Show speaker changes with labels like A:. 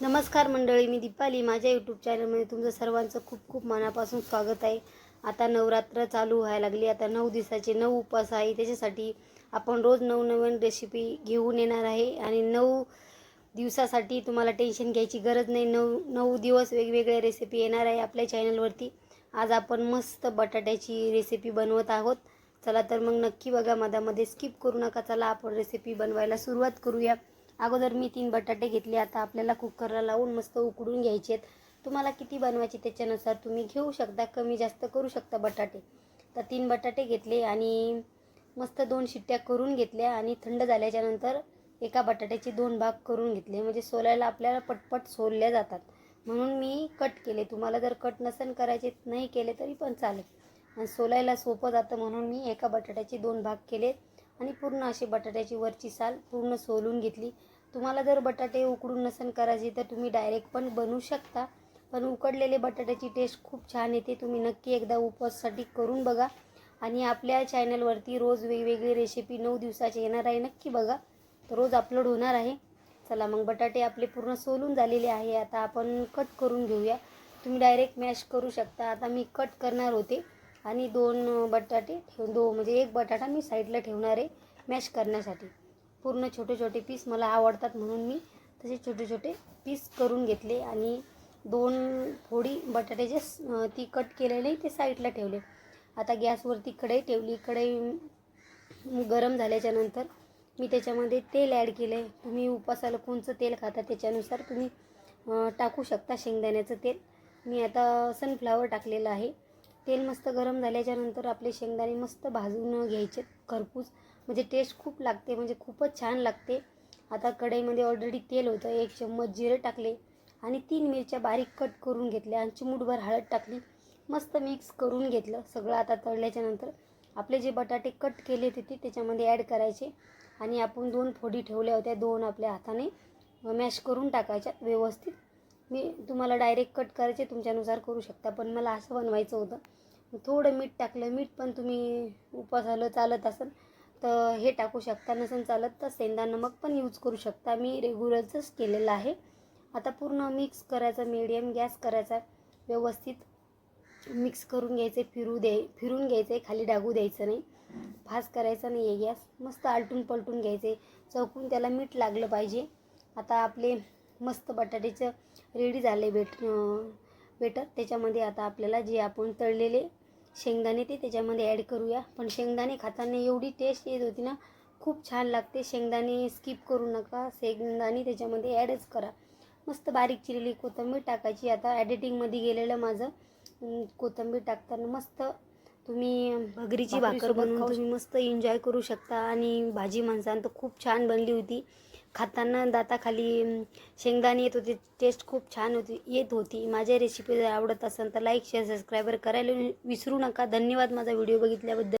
A: नमस्कार मंडळी मी दीपाली. माझ्या यूट्यूब चॅनलमध्ये तुमचं सर्वांचं खूप खूप मनापासून स्वागत आहे. आता नवरात्र चालू व्हायला लागली. आता नऊ दिवसाचे नऊ उपवास आहे. त्याच्यासाठी आपण रोज नवनवीन रेसिपी घेऊन येणार आहे. आणि नऊ दिवसासाठी तुम्हाला टेन्शन घ्यायची गरज नाही. नऊ नऊ दिवस वेगवेगळ्या रेसिपी येणार आहे आपल्या चॅनलवरती आज आपण मस्त बटाट्याची रेसिपी बनवत आहोत. चला तर मग नक्की बघा. मधामध्ये स्किप करू नका. चला आपण रेसिपी बनवायला सुरुवात करूया. अगोदर मी तीन बटाटे घेतले आता आपल्याला कुकरला लावून मस्त उकडून घ्यायचे आहेत. तुम्हाला किती बनवायचे त्याच्यानुसार तुम्ही घेऊ शकता कमी जास्त करू शकता बटाटे. तर तीन बटाटे घेतले आणि मस्त दोन शिट्ट्या करून घेतल्या आणि थंड झाल्याच्यानंतर एका बटाट्याचे दोन भाग करून घेतले. म्हणजे सोलायला आपल्याला पटपट सोलल्या जातात. म्हणून मी कट केले. तुम्हाला जर कट नसेल करायचे नाही केले तरी पण चालेल. आणि सोलायला सोपं जातं म्हणून मी एका बटाट्याचे दोन भाग केले. आणि पूर्ण अशी बटाट्याची वरची साल पूर्ण सोलून घेतली. तुम्हाला जर बटाटे उकडून नसेल करायचे तर तुम्ही डायरेक्ट पण बनवू शकता. पण उकडलेले बटाट्याची टेस्ट खूप छान येते. तुम्ही नक्की एकदा उपवाससाठी करून बघा. आणि आपल्या चॅनलवरती रोज वेगवेगळी रेसिपी नऊ दिवसाची येणार आहे. नक्की बघा. तर रोज अपलोड होणार आहे. चला मग बटाटे आपले पूर्ण सोलून झालेले आहे. आता आपण कट करून घेऊया. तुम्ही डायरेक्ट मॅश करू शकता. आता मी कट करणार होते. आणि दोन बटाटे ठेवून दो म्हणजे एक बटाटा मी साईडला ठेवणार आहे मॅश करण्यासाठी. पूर्ण छोटे छोटे पीस मला आवडतात म्हणून मी तसे छोटे छोटे पीस करून घेतले आणि दोन फोडी बटाट्याचे जे ती कट केलेले ते साईडला ठेवले. आता गॅसवरती कढई ठेवली. कढई गरम झाल्याच्यानंतर मी त्याच्यामध्ये तेल ॲड केलं आहे. तुम्ही उपासाला कोणचं तेल खाता त्याच्यानुसार तुम्ही टाकू शकता शेंगदाण्याचं तेल. मी आता सनफ्लावर टाकलेलं आहे. तेल मस्त गरम झाल्याच्यानंतर आपले शेंगदाणे मस्त भाजून घ्यायचे. खरपूस. म्हणजे टेस्ट खूप लागते म्हणजे खूपच छान लागते. आता कढईमध्ये ऑलरेडी तेल होतं एक चम्मच जिरं टाकले आणि तीन मिरच्या बारीक कट करून घेतल्या आणि चिमूटभर हळद टाकली. मस्त मिक्स करून घेतलं. सगळं आता तळल्याच्यानंतर आपले जे बटाटे कट केले होते ते त्याच्यामध्ये ॲड करायचे. आणि आपण दोन फोडी ठेवल्या होत्या दोन आपल्या हाताने. मॅश करून टाकायच्या व्यवस्थित. मी तुम्हाला डायरेक्ट कट करायचे तुमच्यानुसार करू शकता. पण मला असं बनवायचं होतं. थोडं मीठ टाकलं. मीठ पण तुम्ही उपासाला चालत असेल तर हे टाकू शकता. नसेल चालत तर सेंदा नमक पण यूज करू शकता. मी रेग्युलरचंच केलेलं आहे. आता पूर्ण मिक्स करायचं मीडियम गॅस करायचा. व्यवस्थित मिक्स करून घ्यायचे फिरू द्याय फिरून घ्यायचे खाली डागू द्यायचं नाही. फास्ट करायचा नाही आहे गॅस. मस्त आलटून पलटून घ्यायचे. चौकून त्याला मीठ लागलं पाहिजे. आता आपले मस्त बटाट्याचं रेडी झाले बेट बेटर त्याच्यामध्ये आता आपल्याला जे आपण तळलेले शेंगदाणे ते त्याच्यामध्ये ॲड करूया. पण शेंगदाणे खाताना एवढी टेस्ट येत होती ना खूप छान लागते. शेंगदाणे स्किप करू नका. शेंगदाणे त्याच्यामध्ये ॲडच करा. मस्त बारीक चिरलेली कोथिंबीर टाकायची. आता ॲडिटिंगमध्ये गेलेलं माझं कोथिंबीर टाकताना मस्त तुम्ही भगरीची भाकर बनवून तुम्ही मस्त एन्जॉय करू शकता. आणि भाजी माणसानं तर खूप छान बनली होती. खाताना दाताखाली शेंगदाणे येत होते. टेस्ट खूप छान होती येत होती. माझ्या रेसिपी जर आवडत असेल तर लाईक शेअर सबस्क्रायबर करायला विसरू नका. धन्यवाद माझा व्हिडिओ बघितल्याबद्दल.